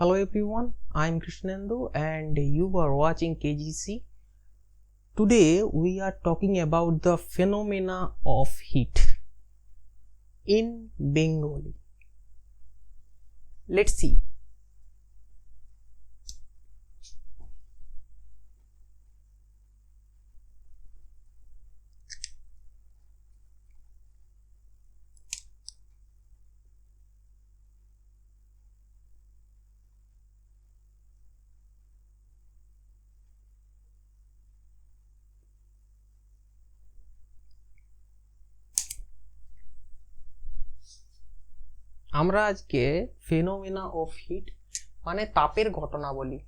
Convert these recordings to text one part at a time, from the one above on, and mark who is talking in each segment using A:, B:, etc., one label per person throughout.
A: Hello everyone, I'm Krishnendu and you are watching KGC. Today we are talking about the phenomena of heat in Bengali. Let's see. আমরা আজকে phenomena of heat মানে তাপের ঘটনা বলি।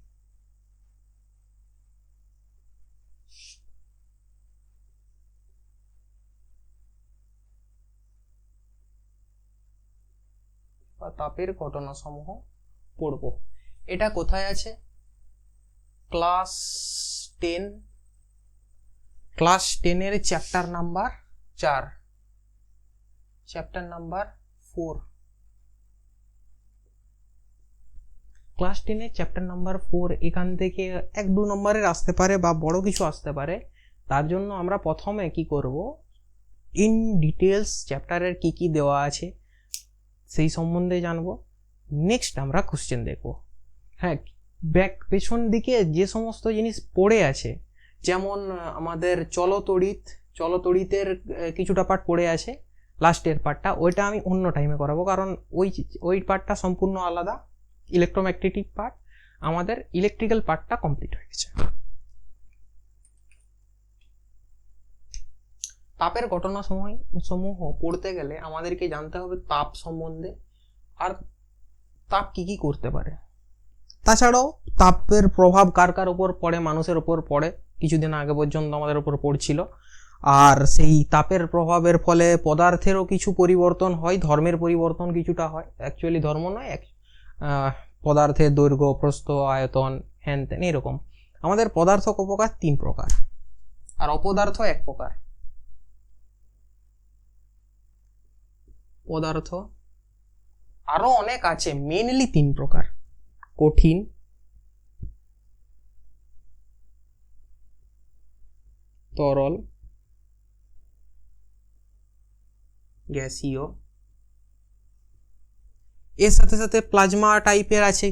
A: বা তাপের ঘটনা সমূহ পড়ব। এটা কোথায় আছে? ক্লাস টেন ক্লাস টেনের চ্যাপ্টার নাম্বার চার। চ্যাপ্টার নাম্বার ফোর ক্লাস টেনের চ্যাপ্টার নাম্বার ফোর এখান থেকে এক দু নম্বরের আসতে পারে বা বড় কিছু আসতে পারে। তার জন্য আমরা প্রথমে কি করব? ইন ডিটেলস চ্যাপ্টারের কি কি দেওয়া আছে সেই সম্বন্ধে জানব। নেক্সট আমরা কোশ্চেন দেখব। হ্যাঁ ব্যাক পেছন দিকে যে সমস্ত জিনিস পড়ে আছে, যেমন আমাদের চলতড়িৎ, চলতড়িতের কিছুটা পার্ট পড়ে আছে লাস্টের পার্টটা ওইটা আমি অন্য টাইমে করাবো, কারণ ওই ওই পার্টটা সম্পূর্ণ আলাদা। ইলেকট্রোম্যাগনেটিক পার্ট আমাদের ইলেকট্রিক্যাল পার্টটা কমপ্লিট হয়ে গেছে। তাপের ঘটনা সময় সমূহ পড়তে গেলে আমাদেরকে জানতে হবে তাপ সম্বন্ধে, আর তাপ কি কি করতে পারে। তাছাড়াও তাপের প্রভাব কার কার উপর পড়ে, মানুষের উপর পড়ে, কিছুদিন আগে পর্যন্ত আমাদের উপর পড়ছিল। আর সেই তাপের প্রভাবের ফলে পদার্থেরও কিছু পরিবর্তন হয়, ধর্মের পরিবর্তন কিছুটা হয়। অ্যাকচুয়ালি ধর্ম নয় পদার্থের দৈর্ঘ্য, প্রস্থ, আয়তন, হ্যান ত্যান এরকম। আমাদের পদার্থ ক প্রকার তিন প্রকার, আর অপদার্থ এক প্রকার। পদার্থ, আরও অনেক আছে মেনলি তিন প্রকার। কঠিন, তরল, গ্যাসীয় এর সাথে সাথে প্লাজমা টাইপের আছে।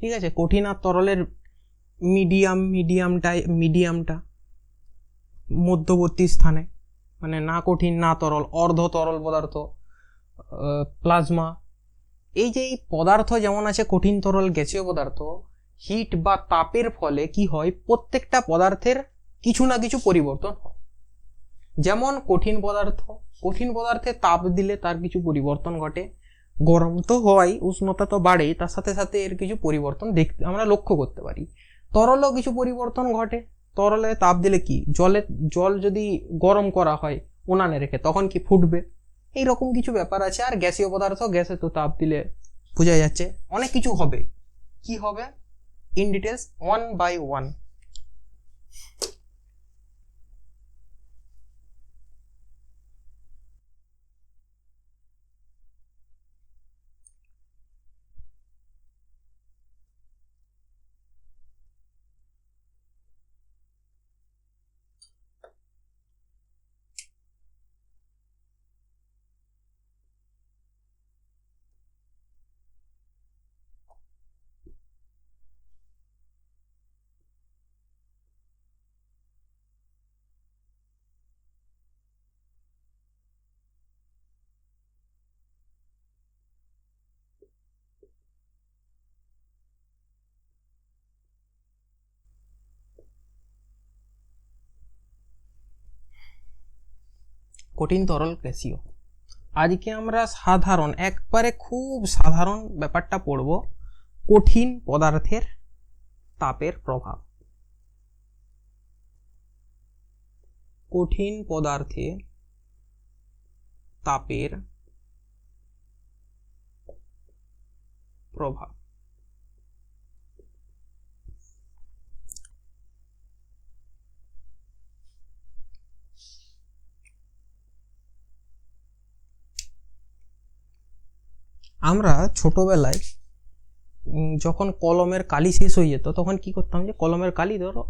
A: ঠিক আছে? কঠিন আর তরলের মিডিয়াম মিডিয়াম টাইপ মিডিয়ামটা মধ্যবর্তী স্থানে। মানে না কঠিন, না তরল, অর্ধ তরল পদার্থ প্লাজমা এই যে এই পদার্থ যেমন আছে, কঠিন তরল গ্যাসীয় পদার্থ হিট বা তাপের ফলে কি হয়? প্রত্যেকটা পদার্থের কিছু না কিছু পরিবর্তন হয়। যেমন কঠিন পদার্থ, কঠিন পদার্থে তাপ দিলে তার কিছু পরিবর্তন ঘটে। গরম তো হয়, উষ্ণতা তো বাড়েই তার সাথে সাথে এর কিছু পরিবর্তন দেখতে, আমরা লক্ষ্য করতে পারি। তরলও কিছু পরিবর্তন ঘটে। তরলে তাপ দিলে কি? জলে, জল যদি গরম করা হয় উনানে রেখে, তখন কি ফুটবে? এইরকম কিছু ব্যাপার আছে। আর গ্যাসীয় পদার্থ গ্যাসে তো তাপ দিলে বোঝা যাচ্ছে অনেক কিছু হবে। কি হবে? In details one by one কঠিন তরল গ্যাসীয় আজকে আমরা সাধারণ, একবারে খুব সাধারণ ব্যাপারটা পড়ব কঠিন পদার্থের তাপের প্রভাব। কঠিন পদার্থে তাপের প্রভাব। আমরা ছোটবেলায় যখন কলমের কালি শেষ হয়ে যেত, তখন কি করতাম যে, কলমের কালি ধরো,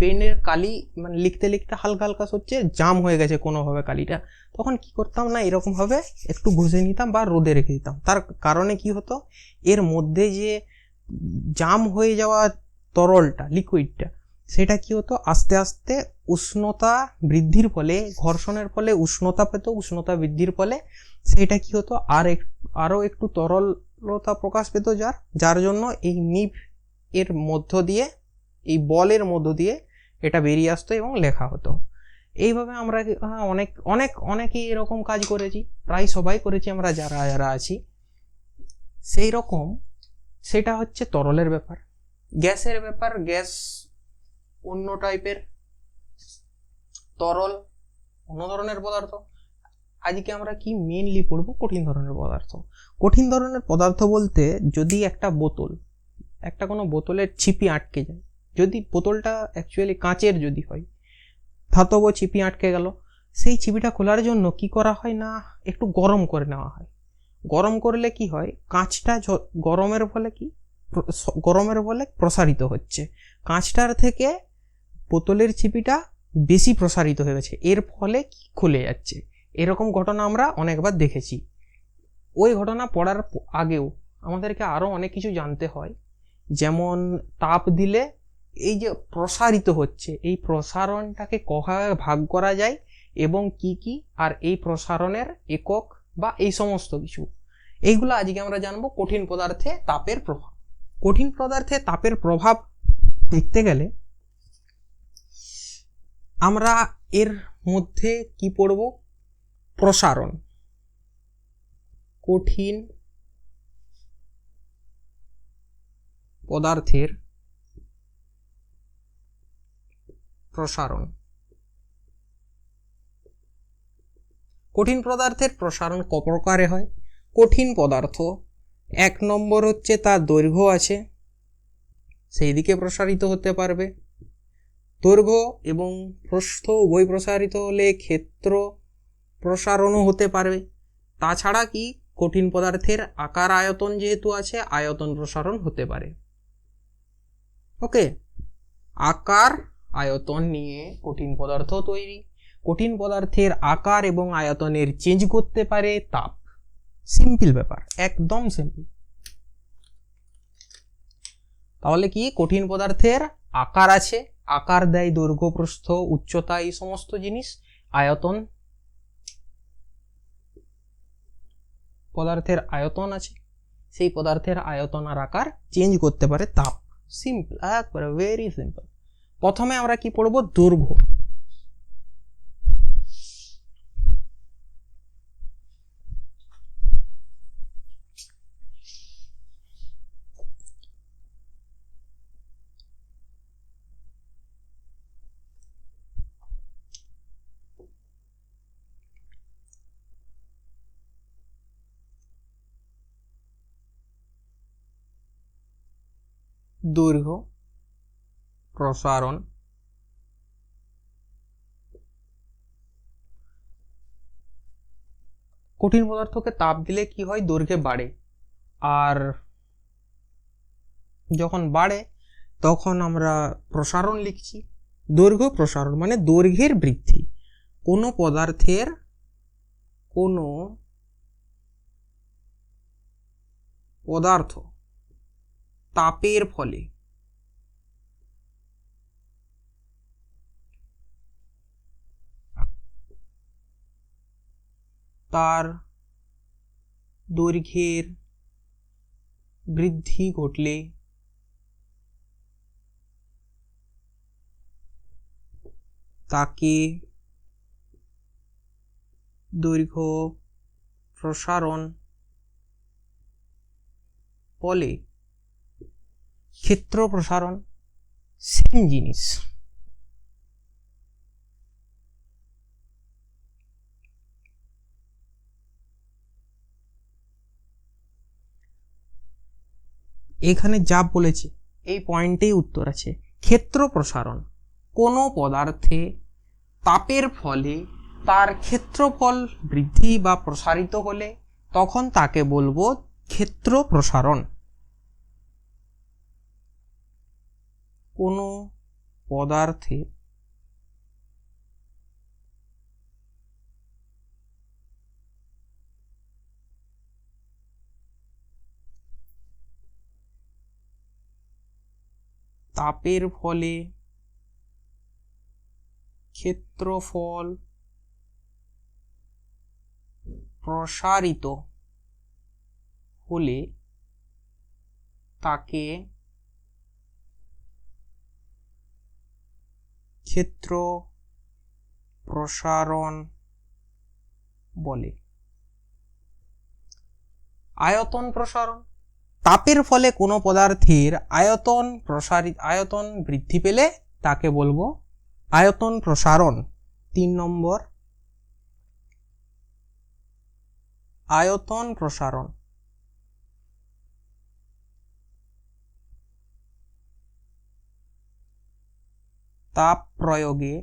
A: পেনের কালি মানে লিখতে লিখতে হালকা হালকা হচ্ছে জাম হয়ে গেছে কোনোভাবে কালিটা। তখন কি করতাম না, এরকমভাবে একটু ঘষে নিতাম বা রোদে রেখে দিতাম। তার কারণে কি হতো, এর মধ্যে যে জাম হয়ে যাওয়া তরলটা লিকুইডটা সেটা কি হতো, আস্তে আস্তে উষ্ণতা বৃদ্ধির ফলে, ঘর্ষণের ফলে উষ্ণতা পেত, উষ্ণতা বৃদ্ধির ফলে সেটা কি হতো? আর এক আরও একটু তরলতা প্রকাশ পেত যার যার জন্য এই নিভ এর মধ্য দিয়ে এই বলের মধ্য দিয়ে এটা বেরিয়ে আসতো এবং লেখা হতো। এইভাবে আমরা হ্যাঁ, অনেক অনেক অনেকেই এরকম কাজ করেছি প্রায় সবাই করেছি আমরা যারা যারা আছি। সেই রকম সেটা হচ্ছে তরলের ব্যাপার। গ্যাসের ব্যাপার গ্যাস অন্য টাইপের তরল অন্য ধরনের পদার্থ। আজকে আমরা কি মেনলি পড়ব? কঠিন ধরনের পদার্থ। কঠিন ধরনের পদার্থ বলতে যদি একটা বোতল, একটা কোনো বোতলের ছিপি আটকে যায়, যদি বোতলটা অ্যাকচুয়ালি কাঁচের যদি হয়, ধাতব ছিপি আটকে গেল, সেই ছিপিটা খোলার জন্য কি করা হয় না? একটু গরম করে নেওয়া হয়। গরম করলে কি হয়? কাঁচটা গরমের ফলে কি? গরমের ফলে প্রসারিত হচ্ছে। কাঁচটার থেকে বোতলের ছিপিটা বেশি প্রসারিত হয়ে গেছে। এর ফলে কি খুলে যাচ্ছে? এরকম ঘটনা আমরা অনেকবার দেখেছি। ওই ঘটনা পড়ার আগেও আমাদেরকে আরও অনেক কিছু জানতে হয়। যেমন তাপ দিলে এই যে প্রসারিত হচ্ছে, এই প্রসারণটাকে কভাবে ভাগ করা যায় এবং কি কি আর এই প্রসারণের একক বা এই সমস্ত কিছু। এইগুলো আজকে আমরা জানব কঠিন পদার্থে তাপের প্রভাব। কঠিন পদার্থে তাপের প্রভাব দেখতে গেলে আমরা এর মধ্যে কি পড়ব? প্রসারণ। কঠিন পদার্থের প্রসারণ। কঠিন পদার্থের প্রসারণ ক প্রকারে হয়? কঠিন পদার্থ এক নম্বর হচ্ছে তার দৈর্ঘ্য আছে সেই দিকে প্রসারিত হতে পারবে। দৈর্ঘ্য এবং প্রস্থ উভয় প্রসারিত হলে ক্ষেত্র প্রসারণও হতে পারবে। তাছাড়া কি কঠিন পদার্থের আকার আয়তন যেহেতু আছে, আয়তন প্রসারণ হতে পারে। ওকে আকার, আয়তন নিয়ে কঠিন পদার্থ তৈরি। কঠিন পদার্থের আকার এবং আয়তনের চেঞ্জ করতে পারে তাপ। সিম্পল ব্যাপার, একদম সিম্পল তাহলে কি কঠিন পদার্থের আকার আছে? আকার দেয় দৈর্ঘ্য প্রস্থ উচ্চতা, এই সমস্ত জিনিস। আয়তন পদার্থের আয়তন আছে, সেই পদার্থের আয়তন আর আকার চেঞ্জ করতে পারে তাপ। সিম্পল একবারে ভেরি সিম্পল প্রথমে আমরা কি পড়ব? দৈর্ঘ্য। দৈর্ঘ্য প্রসারণ, কঠিন পদার্থকে তাপ দিলে কি হয়? দৈর্ঘ্যে বাড়ে। আর যখন বাড়ে, তখন আমরা প্রসারণ লিখছি। দৈর্ঘ্য প্রসারণ মানে দৈর্ঘ্যের বৃদ্ধি। কোনো পদার্থের কোনো পদার্থ তাপের ফলে। তার দৈর্ঘ্যের বৃদ্ধি ঘটলে তাকে দৈর্ঘ্য প্রসারণ বলে। ক্ষেত্র প্রসারণ সেম জিনিস। এখানে যা বলেছে, এই পয়েন্টেই উত্তর আছে। ক্ষেত্র প্রসারণ, কোনো পদার্থে তাপের ফলে তার ক্ষেত্রফল বৃদ্ধি বা প্রসারিত হলে তখন তাকে বলব ক্ষেত্র প্রসারণ। কোনো পদার্থের তাপের ফলে ক্ষেত্রফল প্রসারিত হলে তাকে ক্ষেত্র প্রসারণ বলে। আয়তন প্রসারণ। তাপের ফলে কোনো পদার্থের আয়তন প্রসারিত আয়তন বৃদ্ধি পেলে তাকে বলব আয়তন প্রসারণ। তিন নম্বর। আয়তন প্রসারণ। তাপ প্রয়োগে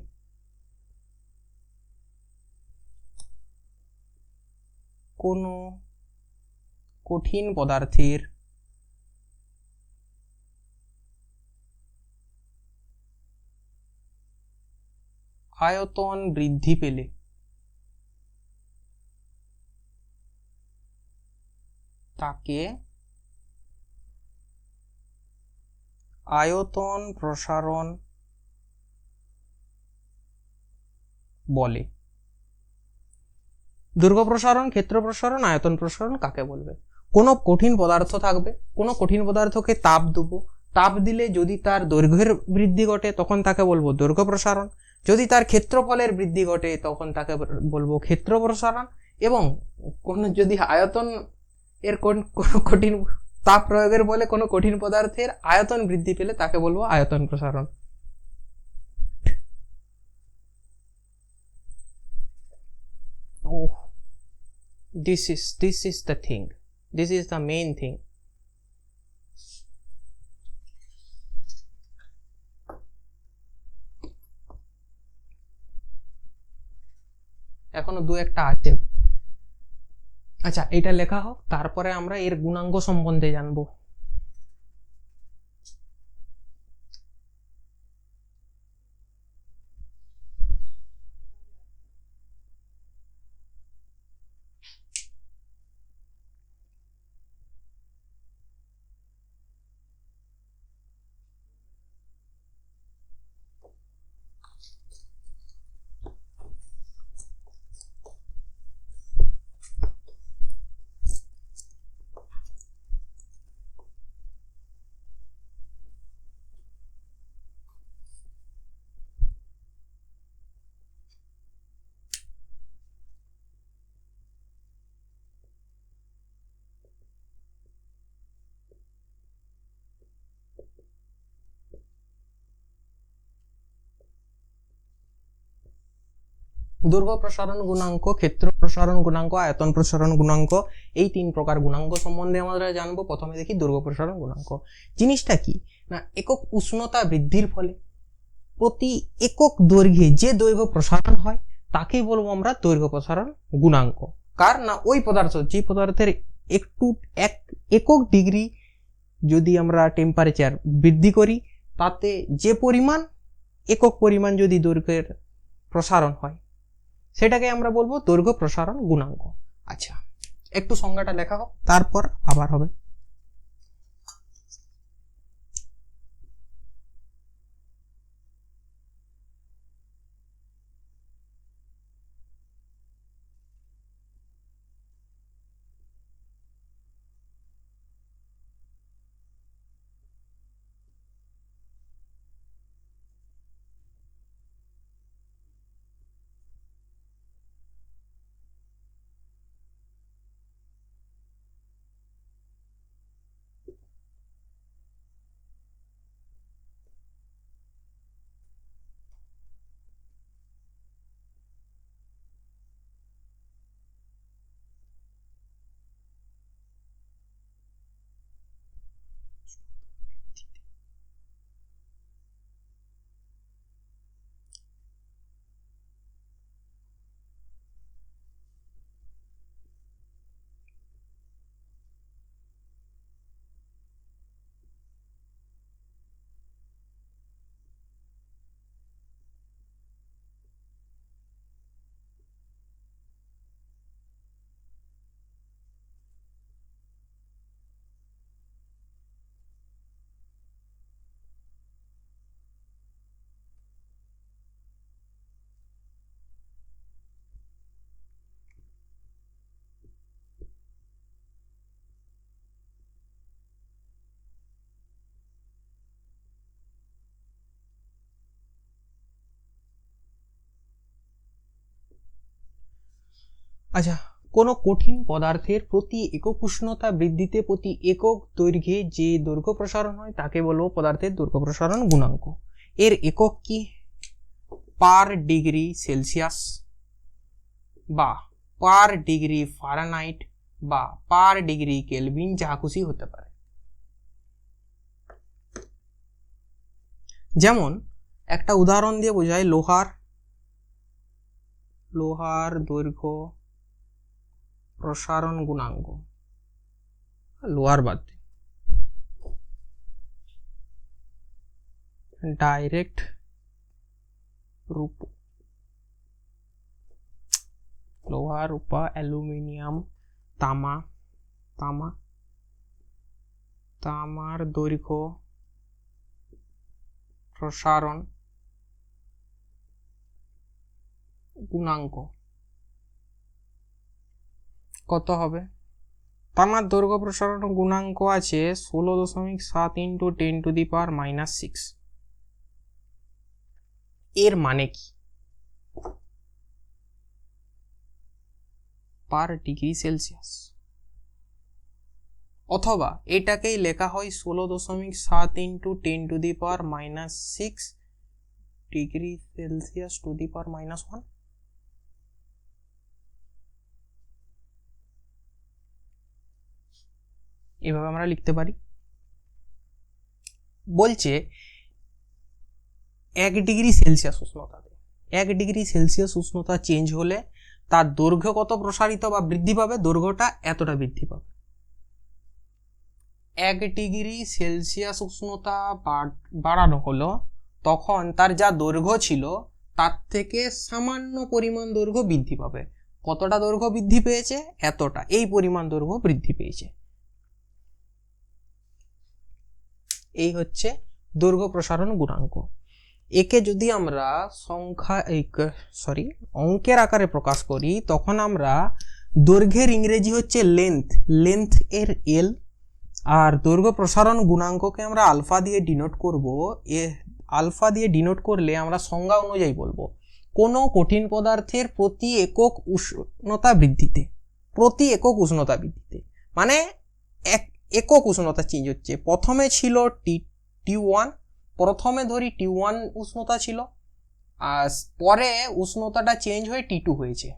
A: কোনো কঠিন পদার্থের আয়তন বৃদ্ধি পেলে তাকে আয়তন প্রসারণ বলে। দুর্গ প্রসারণ, ক্ষেত্র প্রসারণ, আয়তন প্রসারণ কাকে বলবে? কোনো কঠিন পদার্থ থাকবে, কোনো কঠিন পদার্থকে তাপ দেবো। তাপ দিলে যদি তার দৈর্ঘ্যের বৃদ্ধি ঘটে, তখন তাকে বলব দৈর্ঘ্য প্রসারণ। যদি তার ক্ষেত্রফলের বৃদ্ধি ঘটে, তখন তাকে বলব ক্ষেত্র প্রসারণ। এবং কোন যদি আয়তন এর কোন, কোনো কঠিন তাপ প্রয়োগের বলে কোনো কঠিন পদার্থের আয়তন বৃদ্ধি পেলে তাকে বলব আয়তন প্রসারণ। This is this is the thing. This is the main thing. এখনও দু একটা আছে। আচ্ছা এটা লেখা হোক, তারপরে আমরা এর গুণাঙ্গ সম্বন্ধে জানব। দৈর্ঘ্য প্রসারণ গুণাঙ্ক, ক্ষেত্র প্রসারণ গুণাঙ্ক, আয়তন প্রসারণ গুণাঙ্ক, এই তিন প্রকার গুণাঙ্ক সম্বন্ধে আমরা জানব। প্রথমে দেখি দৈর্ঘ্য প্রসারণ গুণাঙ্ক। জিনিসটা কি? না, একক উষ্ণতা বৃদ্ধির ফলে প্রতি একক দৈর্ঘ্যে যে দৈর্ঘ্য প্রসারণ হয়, তাকেই বলব আমরা দৈর্ঘ্য প্রসারণ গুণাঙ্ক। কার? না, ওই পদার্থ, যে পদার্থের একটু, এক একক ডিগ্রি যদি আমরা টেম্পারেচার বৃদ্ধি করি, তাতে যে পরিমাণ, একক পরিমাণ যদি দৈর্ঘ্যের প্রসারণ হয় সেটাকে আমরা বলব দৈর্ঘ্য প্রসারণ গুণাঙ্ক। আচ্ছা একটু সংজ্ঞাটা লেখা হোক তারপর আবার হবে। আচ্ছা কোনো কঠিন পদার্থের প্রতি একক উষ্ণতা বৃদ্ধিতে প্রতি একক দৈর্ঘ্যে যে দৈর্ঘ্য প্রসারণ হয়, তাকে বলব পদার্থের দৈর্ঘ্য প্রসারণ গুণাঙ্ক। এর একক কি? পার ডিগ্রি সেলসিয়াস বা পার ডিগ্রি ফারানাইট বা পার ডিগ্রি কেলভিন যা খুশি হতে পারে। যেমন, একটা উদাহরণ দিয়ে বোঝায় লোহার লোহার দৈর্ঘ্য প্রসারণ গুণাঙ্ক, লোহার বাদ। ডাইরেক্ট রূপ লোহা রূপা অ্যালুমিনিয়াম, তামা তামা, তামার দৈর্ঘ্য, প্রসারণ গুণাঙ্ক কত হবে? তামার দৈর্ঘ্য প্রসারণ গুণাঙ্ক আছে ষোলো দশমিক সাত into ten to the power minus six. এর মানে কি? Per degree Celsius. অথবা এটাকেই লেখা হয় ষোলো দশমিক সাত into ten to the power minus six degree Celsius to the power minus one. এভাবে আমরা লিখতে পারি। বলছে, এক ডিগ্রি সেলসিয়াস উষ্ণতাতে এক ডিগ্রি সেলসিয়াস উষ্ণতা চেঞ্জ হলে তার দৈর্ঘ্য কত প্রসারিত বা বৃদ্ধি পাবে? দৈর্ঘ্যটা এতটা বৃদ্ধি পাবে। এক ডিগ্রি সেলসিয়াস উষ্ণতা বাড়- বাড়ানো হলো, তখন তার যা দৈর্ঘ্য ছিল, তার থেকে সামান্য পরিমাণ দৈর্ঘ্য বৃদ্ধি পাবে। কতটা দৈর্ঘ্য বৃদ্ধি পেয়েছে? এতটা। এই পরিমাণ দৈর্ঘ্য বৃদ্ধি পেয়েছে। এই হচ্ছে দৈর্ঘ্য প্রসারণ গুণাঙ্ক। একে যদি আমরা সংখ্যা সরি অঙ্কের আকারে প্রকাশ করি, তখন আমরা দৈর্ঘ্যের ইংরেজি হচ্ছে লেন্থ লেন্থ এর এল আর দৈর্ঘ্য প্রসারণ গুণাঙ্ককে আমরা আলফা দিয়ে ডিনোট করব। এ, আলফা দিয়ে ডিনোট করলে আমরা সংজ্ঞা অনুযায়ী বলব, কোনো কঠিন পদার্থের প্রতি একক উষ্ণতা বৃদ্ধিতে, প্রতি একক উষ্ণতা বৃদ্ধিতে। মানে এক একক উষ্ণতা চেঞ্জ হচ্ছে। প্রথমে ছিল টি টি ওয়ান প্রথমে ধরি টি ওয়ান উষ্ণতা ছিল, আর পরে উষ্ণতাটা চেঞ্জ হয়ে টি টু হয়েছে।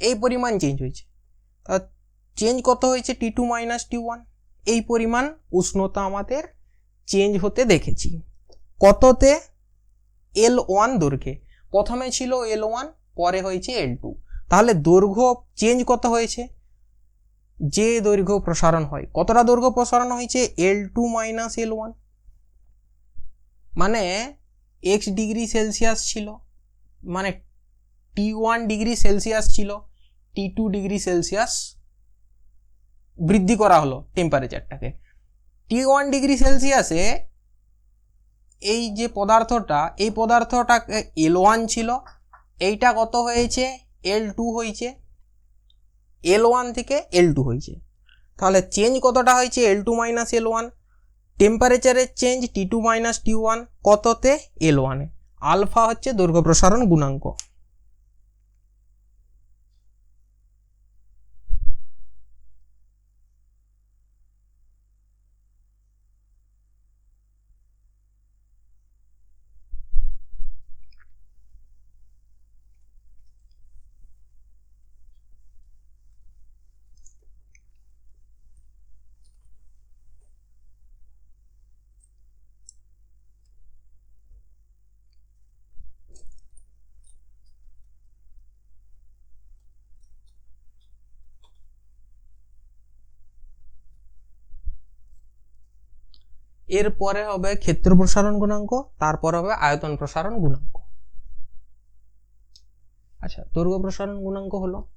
A: এই পরিমাণ চেঞ্জ হয়েছে। তা চেঞ্জ কত হয়েছে? T two minus T one এই পরিমাণ উষ্ণতা আমাদের চেঞ্জ হতে দেখেছি। কততে? এল ওয়ান দৈর্ঘ্যে। প্রথমে ছিল এল ওয়ান পরে হয়েছে এল টু তাহলে দৈর্ঘ্য চেঞ্জ কত হয়েছে? যে দৈর্ঘ্য প্রসারণ হয়, কতটা দৈর্ঘ্য প্রসারণ হয়েছে? L two minus L one মানে এক্স ডিগ্রি সেলসিয়াস ছিল মানে টি ওয়ান ডিগ্রি সেলসিয়াস ছিল টি টু ডিগ্রি সেলসিয়াস বৃদ্ধি করা হলো টেম্পারেচারটাকে টি ওয়ান ডিগ্রি সেলসিয়াসে এই যে পদার্থটা, এই পদার্থটা এল ওয়ান ছিল, এইটা কত হয়েছে? এল টু হয়েছে। এল ওয়ান থেকে এল টু হয়েছে। তাহলে চেঞ্জ কতটা হয়েছে? L two minus L one টেম্পারেচারের change T two minus T one কততে? এল ওয়ানে আলফা হচ্ছে দৈর্ঘ্য প্রসারণ গুণাঙ্ক। এরপরে হবে ক্ষেত্র প্রসারণ গুণাঙ্ক, তারপর হবে আয়তন প্রসারণ গুণাঙ্ক। আচ্ছা দৈর্ঘ্য প্রসারণ গুণাঙ্ক হলো?